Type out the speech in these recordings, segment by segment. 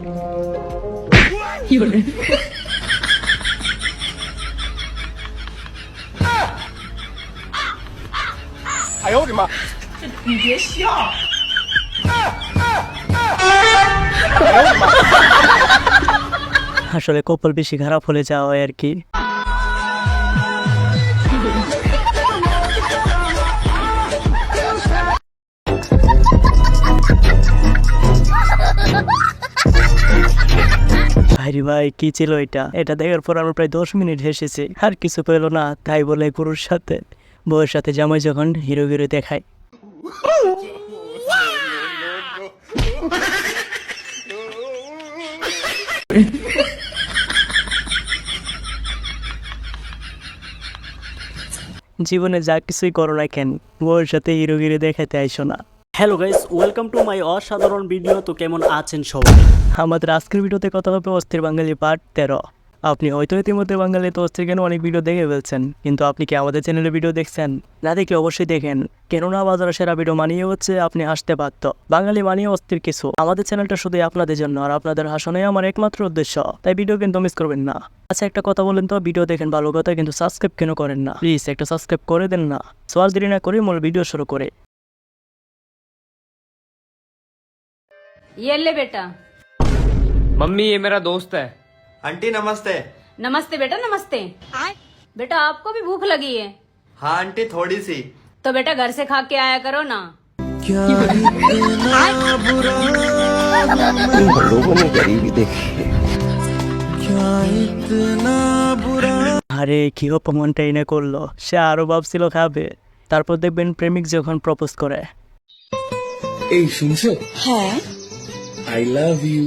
আসলে কপাল বেশি খারাপ হলে যাওয়া আর কি। ভাইরি ভাই, কি ছিল এটা? এটা দেখার পর আমরা প্রায় দশ মিনিট হেসেছি। আর কিছু পেল না, তাই বলে গুরুর সাথে। বউয়ের সাথে জামাই যখন হিরো হিরো দেখায়। জীবনে যা কিছুই করো না কেন, বউয়ের সাথে হিরোগিরি দেখাতে আইসো না। Hello guys welcome to my অসাধারণ ভিডিও তো কেমন আছেন সবাই? আমাদের আজকের ভিডিওতে কথা হবে অস্থির বাঙালি পার্ট তেরো। আপনি হয়তো ইতিমধ্যে বাঙালি, তো অস্থির কেন অনেক ভিডিও দেখে ফেলছেন? কিন্তু আপনি কি আমাদের চ্যানেলে ভিডিও দেখছেন? না দেখলে অবশ্যই দেখেন। কেননা বাজারে সেরা ভিডিও মানিয়ে হচ্ছে আপনি আসতে পারত বাঙালি মানিয়ে অস্থির কিছু। আমাদের চ্যানেলটা শুধু আপনাদের জন্য, আর আপনাদের হাসনে আমার একমাত্র উদ্দেশ্য। তাই ভিডিও কিন্তু মিস করবেন না। আচ্ছা একটা কথা বলেন তো ভিডিও দেখেন ভালো কথা, কিন্তু সাবস্ক্রাইব কেন করেন না? প্লিজ একটা সাবস্ক্রাইব করে দেন না। সোয়াল দেরি না করে মূল ভিডিও শুরু করে। ये ले बेटा मम्मी ये मेरा दोस्त है आंटी नमस्ते नमस्ते बेटा नमस्ते बेटा आपको भी भूख लगी है हाँ आंटी थोड़ी सी तो बेटा घर से खा के आया करो ना लोगों ने गरीबी देखी है আরে কি অপমানটা এনে করলো সে আরো ভাবছিল খাবে তারপর দেখবেন প্রেমিক যখন প্রপোজ করে এই শুনছো হ্যাঁ আই লাভ ইউ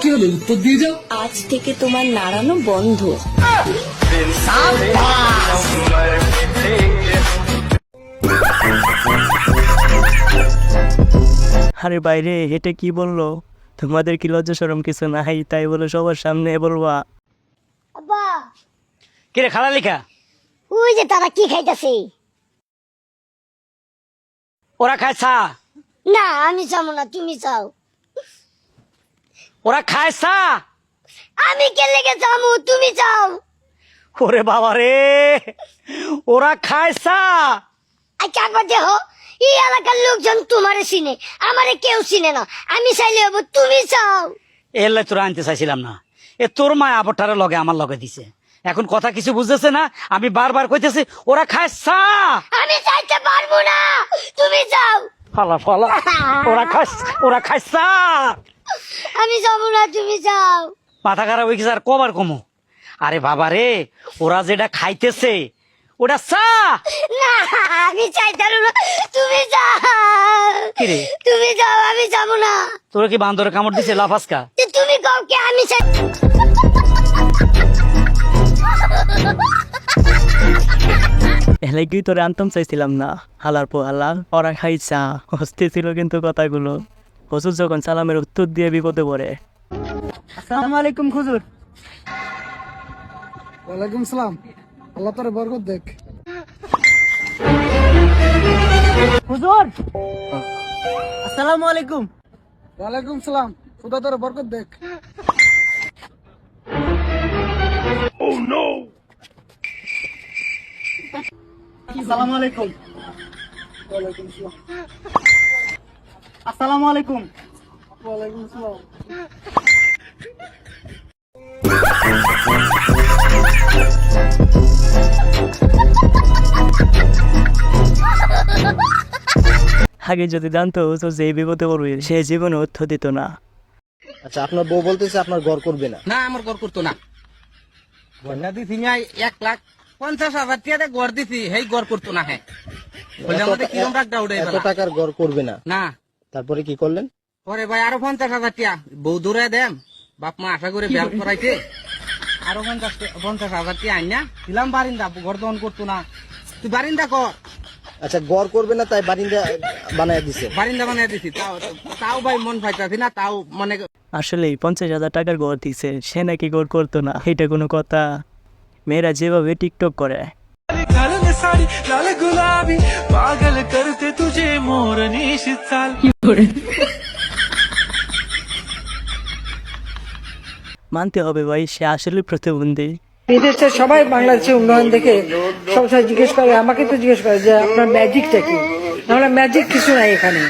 কি হলো? উত্তর দিয়ে যাও। আজ থেকে তোমার নাড়ানো বন্ধ। আরে বাইরে হেঁটে কি বলল? তোমাদের কি লজ্জা সরম কিছু নাই? তাই বলে সবার সামনে বলবা। আব্বা। কিরে খালা লিখা? ওই যে তারা কি খাইতেছে? ওরা খায় চা। না আমি চাবো না তুমি চাও ওরা খায় চা আমি কে লেগে চামু তুমি চাও ওরে বাবা রে ওরা খায় চা আচ্ছা একবার দেহ এই এলাকার লোকজন তোমারে চিনে আমারে কেউ চিনে না। আমি চাইলে হব তুমি চাও এলে তোরা আনতে চাইছিলাম না। এ তোর মা আবরটারে লগে আমার লগে দিছে। এখন কথা কিছু বুঝতেছে না আমি বারবার কইতেছি ওরা খায় চা আমি চাইতে পারব না তুমি চাও ফালা ফালা। ওরা খায় ওরা চা আমি যাব না তুমি চাও মাথা খারাপ হয়ে গেছে আর কবার কমো? আরে বাবা রে ওরা যেটা খাইতেছে ওটা চা। না আমি চাইতে না তুমি চাও কিরে? তুমি যাও আমি যাব না। তোরা কি বান্দরে কামড় দিছে লাফাসকা তুমি কাও কে আমি চাই এলাকি তোরে আনতাম চাইছিলাম না। হালার পো হালার ওরা খাইছা হস্তে ছিল কিন্তু কথাগুলো। হজুর যখন সালামের উত্তর দিয়ে বিপদে পড়ে। আসসালামু আলাইকুম খুজুর ওয়ালাইকুম সালাম। আল্লাহ তোর বরকত দেখ। হুজুর! আসসালামু আলাইকুম। ওয়ালাইকুম সালাম। খুদা তোর বরকত দেখ। আসসালামু আলাইকুম। আসসালামু আলাইকুম। ওয়ালাইকুম সালাম আগে যদি জানতো তো যে বিপদে পড়বে সে জীবনে অর্থ দিত না। আচ্ছা আপনার বউ বলতেছে আপনার ঘর করবে না। না আমার ঘর করতো না। দিছি না এক লাখ পঞ্চাশ হাজার টিয়াতে গড় দিছি হেই গড় করতো না হ্যাঁ বললে আমাদের কিরম রাগটা উঠে এত টাকার ঘর করবে না। না। তারপরে কি করলেন? পরে ভাই আরও পঞ্চাশ হাজার টিয়া বউ দূরে দেম বাপ মা আশা করে ব্যাল করাইছে। আরও পঞ্চাশ পঞ্চাশ হাজার টিয়া আইনা দিলাম বারিন্দা ঘর দহন করতো না। তুই বারিন্দা কর। আচ্ছা গড় করবে না তাই বারিন্দা বানায় দিছে। বারিন্দা বানিয়ে দিছি। তাও তাও ভাই মন পাইতাছি না তাও মানে আসলে পঞ্চাশ হাজার টাকার গড় দিছে সে নাকি গড় করতো না এটা কোনো কথা। মেয়েরা যেভাবে টিকটক করে মানতে হবে ভাই সে আসলে প্রতিবন্ধী বিদেশের সবাই বাংলাদেশের উন্নয়ন দেখে সবসময় জিজ্ঞেস করে আমাকে তো জিজ্ঞেস করে যে আপনার ম্যাজিকটা কি? নাহলে ম্যাজিক কিছু নাই এখানে।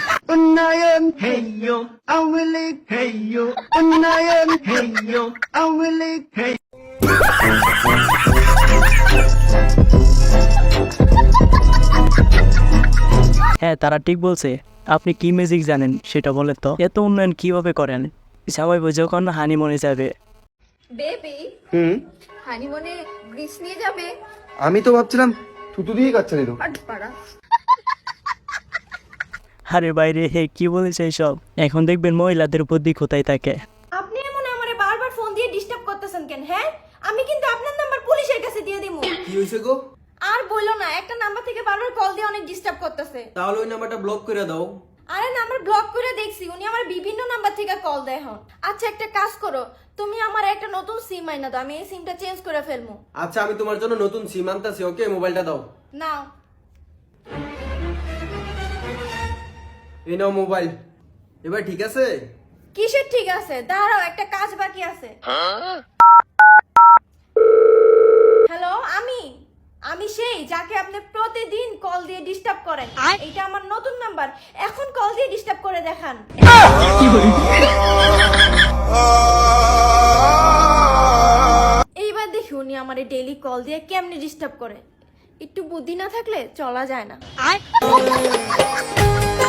হ্যাঁ তারা ঠিক বলছে। আপনি কি ম্যাজিক জানেন সেটা বলেন তো। এত উন্নয়ন কীভাবে করেন? সবাই যখন হানিমনে যাবে। বেবি হুম? হানিমুনে গ্রিস নিয়ে যাবে। আমি তো ভাবছিলাম থুতু দিয়ে কাচ্চা দিল আরে বাইরে হে কি বলেছে সব এখন দেখবেন মহিলাদের বুদ্ধি কোথায় থাকে আপনি এমন আমারে বারবার ফোন দিয়ে ডিস্টার্ব করতেছেন কেন হ্যাঁ আমি কিন্তু আপনার নাম্বার পুলিশের কাছে দিয়ে হয়েছে গো? আর বলল না একটা নাম্বার থেকে বারবার কল দিয়ে অনেক ডিস্টার্ব করতেছে। তাহলে ওই নাম্বারটা ব্লক করে দাও। আরে নাম্বার ব্লক করে দেখছি উনি আমার বিভিন্ন নাম্বার থেকে কল দেয় হন আচ্ছা একটা কাজ করো তুমি আমার একটা নতুন সিম আইনা দাও আমি এই সিমটা চেঞ্জ করে ফেলব। আচ্ছা আমি তোমার জন্য নতুন সিম আনতাছি ওকে? মোবাইলটা দাও। নাও। এই নাও মোবাইল এবার ঠিক আছে? কিসের ঠিক আছে? দাঁড়াও একটা কাজ বাকি আছে। হ্যালো আমি। আমি সেই যাকে আপনি প্রতিদিন কল দিয়ে ডিস্টার্ব করেন। এটা আমার নতুন নাম্বার এখন কল দিয়ে ডিস্টার্ব করে দেখান। এইবার দেখি উনি আমার ডেইলি কল দিয়ে কেমনে ডিস্টার্ব করে। একটু বুদ্ধি না থাকলে চলা যায় না।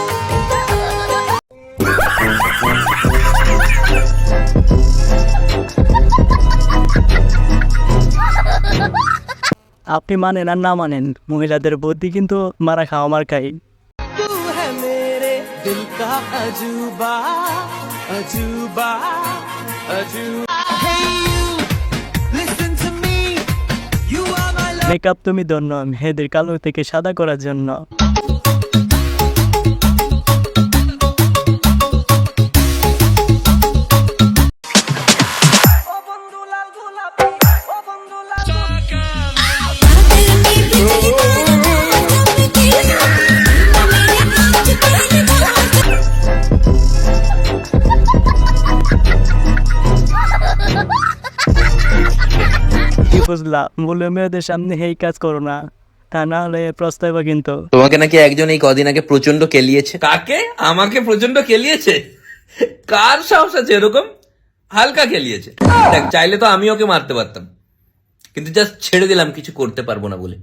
আপনি মানেন আর না মানেন মহিলাদের বুদ্ধি কিন্তু মারা খাওয়া মার খাই মেকআপ তুমি ধন্য মেয়েদের কালো থেকে সাদা করার জন্য। বুঝলা বলে মেয়েদের সামনে এই কাজ করো না। তা না হলে প্রস্তাব কিন্তু। তোমাকে নাকি একজন এই কদিন আগে প্রচণ্ড কেলিয়েছে। কাকে? আমাকে প্রচণ্ড কেলিয়েছে? কার সাহস আছে এরকম? হালকা কেলিয়েছে। দেখ চাইলে তো আমি ওকে মারতে পারতাম। কিন্তু জাস্ট ছেড়ে দিলাম কিছু করতে পারব না বলে।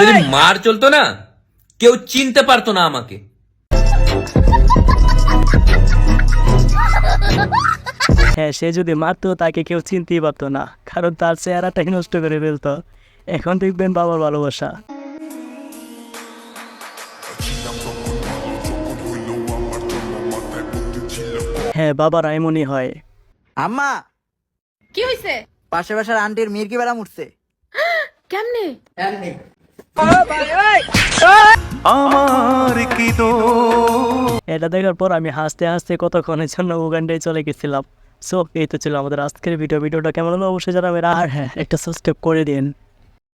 যদি মার চলতো না কেউ চিনতে পারতো না আমাকে। হ্যাঁ সে যদি মারতো তাকে কেউ চিনতেই পারতো না। কারণ তার চেহারাটাই নষ্ট করে ফেলতো। এখন দেখবেন বাবার ভালোবাসা। হ্যাঁ বাবার এমনই হয়। আম্মা! কি হইছে? পাশে পাশের আন্টির মির কি বেড়া উঠছে। কেমনে? এটা দেখার পর আমি হাসতে হাসতে কতক্ষণের জন্য উগান্ডায় চলে গেছিলাম। সো এই তো ছিল আমাদের আজকের ভিডিও ভিডিওটা কেমন হলো অবশ্যই জানাবেন। আর হ্যাঁ। একটা সাবস্ক্রাইব করে দিন।